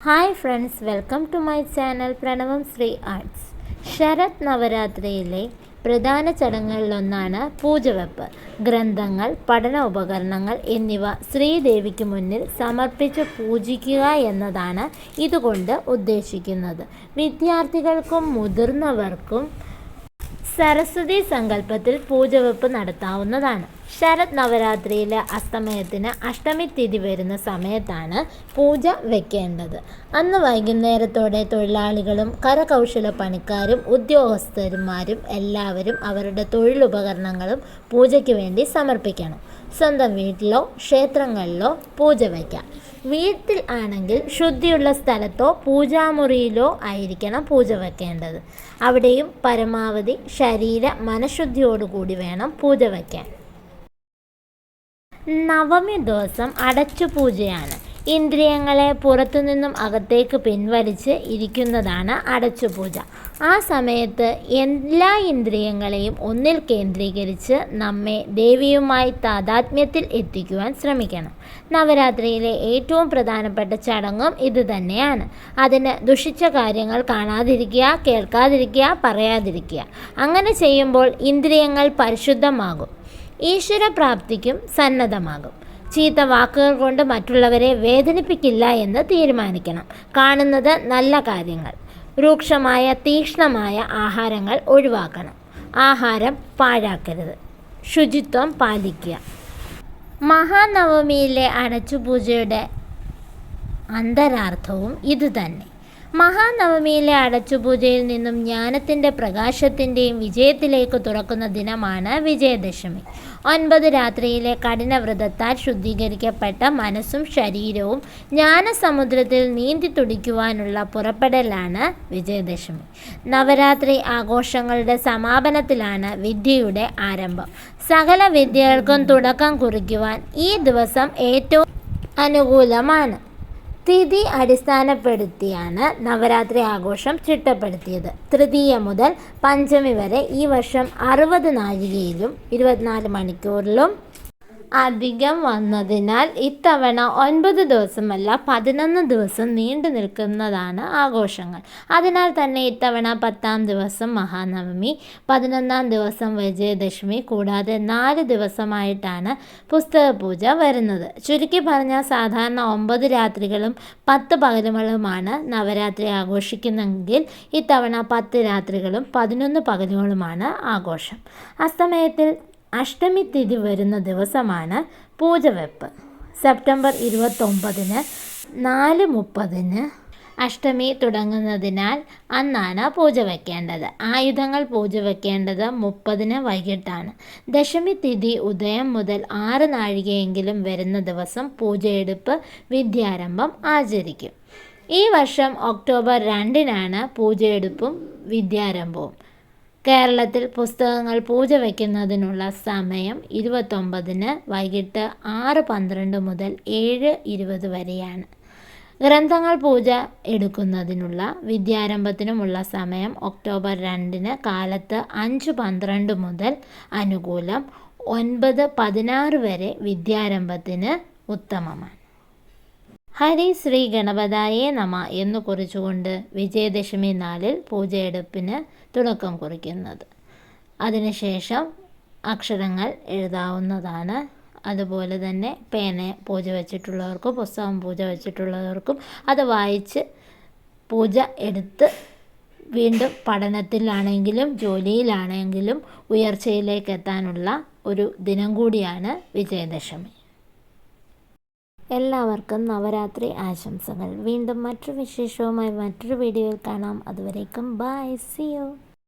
Hi friends welcome to my channel Pranavam Sree arts Sarath നവരാത്രിയിലെ പ്രധാന ചടങ്ങുകളിലൊന്നാണ് പൂജവെപ്പ്. ഗ്രന്ഥങ്ങൾ പഠന ഉപകരണങ്ങൾ എന്നിവ ശ്രീദേവിക്ക് മുന്നിൽ സമർപ്പിച്ച് പൂജിക്കുക എന്നതാണ് ഇതുകൊണ്ട് ഉദ്ദേശിക്കുന്നത്. വിദ്യാർത്ഥികൾക്കും മുതിർന്നവർക്കും സരസ്വതി സങ്കല്പത്തിൽ പൂജവെപ്പ് നടത്താവുന്നതാണ്. ശരത് നവരാത്രിയിലെ അസ്തമയത്തിന് അഷ്ടമി തിഥി വരുന്ന സമയത്താണ് പൂജ വെക്കേണ്ടത്. അന്ന് വൈകുന്നേരത്തോടെ തൊഴിലാളികളും കരകൗശല പണിക്കാരും ഉദ്യോഗസ്ഥന്മാരും എല്ലാവരും അവരുടെ തൊഴിലുപകരണങ്ങളും പൂജയ്ക്ക് വേണ്ടി സമർപ്പിക്കണം. സ്വന്തം വീട്ടിലോ ക്ഷേത്രങ്ങളിലോ പൂജ വയ്ക്കാം വീട്ടിൽ ആണെങ്കിൽ ശുദ്ധിയുള്ള സ്ഥലത്തോ പൂജാമുറിയിലോ ആയിരിക്കണം പൂജ വയ്ക്കേണ്ടത് അവിടെയും പരമാവധി ശരീര മനഃശുദ്ധിയോടുകൂടി വേണം പൂജ വയ്ക്കാൻ നവമി ദിവസം അടച്ചു പൂജയാണ്. ഇന്ദ്രിയങ്ങളെ പുറത്തു നിന്നും അകത്തേക്ക് പിൻവലിച്ച് ഇരിക്കുന്നതാണ് അടച്ചു പൂജ. ആ സമയത്ത് എല്ലാ ഇന്ദ്രിയങ്ങളെയും ഒന്നിൽ കേന്ദ്രീകരിച്ച് നമ്മെ ദേവിയുമായി താതാത്മ്യത്തിൽ എത്തിക്കുവാൻ ശ്രമിക്കണം. നവരാത്രിയിലെ ഏറ്റവും പ്രധാനപ്പെട്ട ചടങ്ങും ഇത് തന്നെയാണ്. അതിന് ദുഷിച്ച കാര്യങ്ങൾ കാണാതിരിക്കുക കേൾക്കാതിരിക്കുക പറയാതിരിക്കുക. അങ്ങനെ ചെയ്യുമ്പോൾ ഇന്ദ്രിയങ്ങൾ പരിശുദ്ധമാകും. ഈശ്വരപ്രാപ്തിക്കും സന്നദ്ധമാകും. ചീത്ത വാക്കുകൾ കൊണ്ട് മറ്റുള്ളവരെ വേദനിപ്പിക്കില്ല എന്ന് തീരുമാനിക്കണം. കാണുന്നത് നല്ല കാര്യങ്ങൾ. രൂക്ഷമായ തീക്ഷ്ണമായ ആഹാരങ്ങൾ ഒഴിവാക്കണം. ആഹാരം പാഴാക്കരുത്. ശുചിത്വം പാലിക്കുക. മഹാനവമിയിലെ അടച്ചുപൂജയുടെ അന്തരാർത്ഥവും ഇതുതന്നെ. മഹാനവമിയിലെ അടച്ചുപൂജയിൽ നിന്നും ജ്ഞാനത്തിന്റെ പ്രകാശത്തിന്റെയും വിജയത്തിലേക്ക് തുറക്കുന്ന ദിനമാണ് വിജയദശമി. ഒൻപത് രാത്രിയിലെ കഠിനവ്രതത്താൽ ശുദ്ധീകരിക്കപ്പെട്ട മനസ്സും ശരീരവും ജ്ഞാനസമുദ്രത്തിൽ നീന്തി തുടിക്കുവാനുള്ള പുറപ്പെടലാണ് വിജയദശമി. നവരാത്രി ആഘോഷങ്ങളുടെ സമാപനത്തിലാണ് വിദ്യയുടെ ആരംഭം. സകല വിദ്യകൾക്കും തുടക്കം കുറിക്കുവാൻ ഈ ദിവസം ഏറ്റവും അനുകൂലമാണ്. തിഥി അടിസ്ഥാനപ്പെടുത്തിയാണ് നവരാത്രി ആഘോഷം ചിട്ടപ്പെടുത്തിയത്. തൃതീയ മുതൽ പഞ്ചമി വരെ ഈ വർഷം അറുപത് നാഴികയിലും ഇരുപത്തിനാല് മണിക്കൂറിലും അധികം വന്നതിനാൽ ഇത്തവണ ഒൻപത് ദിവസമല്ല പതിനൊന്ന് ദിവസം നീണ്ടു നിൽക്കുന്നതാണ് ആഘോഷങ്ങൾ. അതിനാൽ തന്നെ ഇത്തവണ പത്താം ദിവസം മഹാനവമി പതിനൊന്നാം ദിവസം വിജയദശമി കൂടാതെ നാല് ദിവസമായിട്ടാണ് പുസ്തക പൂജ വരുന്നത്. ചുരുക്കി പറഞ്ഞാൽ സാധാരണ ഒമ്പത് രാത്രികളും പത്ത് പകലുകളുമാണ് നവരാത്രി ആഘോഷിക്കുന്നെങ്കിൽ ഇത്തവണ പത്ത് രാത്രികളും പതിനൊന്ന് പകലുകളുമാണ് ആഘോഷം. അസ്തമയത്തിൽ അഷ്ടമി തിഥി വരുന്ന ദിവസമാണ് പൂജവെപ്പ്. സെപ്റ്റംബർ ഇരുപത്തൊമ്പതിന് നാല് മുപ്പതിന് അഷ്ടമി തുടങ്ങുന്നതിനാൽ അന്നാണ് പൂജ വയ്ക്കേണ്ടത് ആയുധങ്ങൾ പൂജ വയ്ക്കേണ്ടത് മുപ്പതിന് വൈകിട്ടാണ്. ദശമി തിഥി ഉദയം മുതൽ ആറ് നാഴികയെങ്കിലും വരുന്ന ദിവസം പൂജയെടുപ്പ് വിദ്യാരംഭം ആചരിക്കും. ഈ വർഷം ഒക്ടോബർ രണ്ടിനാണ് പൂജയെടുപ്പും വിദ്യാരംഭവും. കേരളത്തിൽ പുസ്തകങ്ങൾ പൂജ വയ്ക്കുന്നതിനുള്ള സമയം ഇരുപത്തൊമ്പതിന് വൈകിട്ട് ആറ് പന്ത്രണ്ട് മുതൽ ഏഴ് ഇരുപത് വരെയാണ്. ഗ്രന്ഥങ്ങൾ പൂജ എടുക്കുന്നതിനുള്ള വിദ്യാരംഭത്തിനുമുള്ള സമയം ഒക്ടോബർ രണ്ടിന് കാലത്ത് അഞ്ച് പന്ത്രണ്ട് മുതൽ അനുകൂലം ഒൻപത് പതിനാറ് വരെ വിദ്യാരംഭത്തിന് ഉത്തമമാണ്. ഹരി ശ്രീ ഗണപതായേ നമ എന്ന് കുറിച്ചുകൊണ്ട് വിജയദശമി നാളിൽ പൂജയെടുപ്പിന് തുടക്കം കുറിക്കുന്നത്. അതിനുശേഷം അക്ഷരങ്ങൾ എഴുതാവുന്നതാണ്. അതുപോലെ തന്നെ പേന പൂജ വച്ചിട്ടുള്ളവർക്കും പുസ്തകം പൂജ വച്ചിട്ടുള്ളവർക്കും അത് വായിച്ച് പൂജ എടുത്ത് വീണ്ടും പഠനത്തിലാണെങ്കിലും ജോലിയിലാണെങ്കിലും ഉയർച്ചയിലേക്ക് എത്താനുള്ള ഒരു ദിനം കൂടിയാണ് വിജയദശമി. എല്ലാവർക്കും നവരാത്രി ആശംസകൾ. വീണ്ടും മറ്റൊരു വിശേഷവുമായി മറ്റൊരു വീഡിയോയിൽ കാണാം. അതുവരേക്കും ബൈ സി യു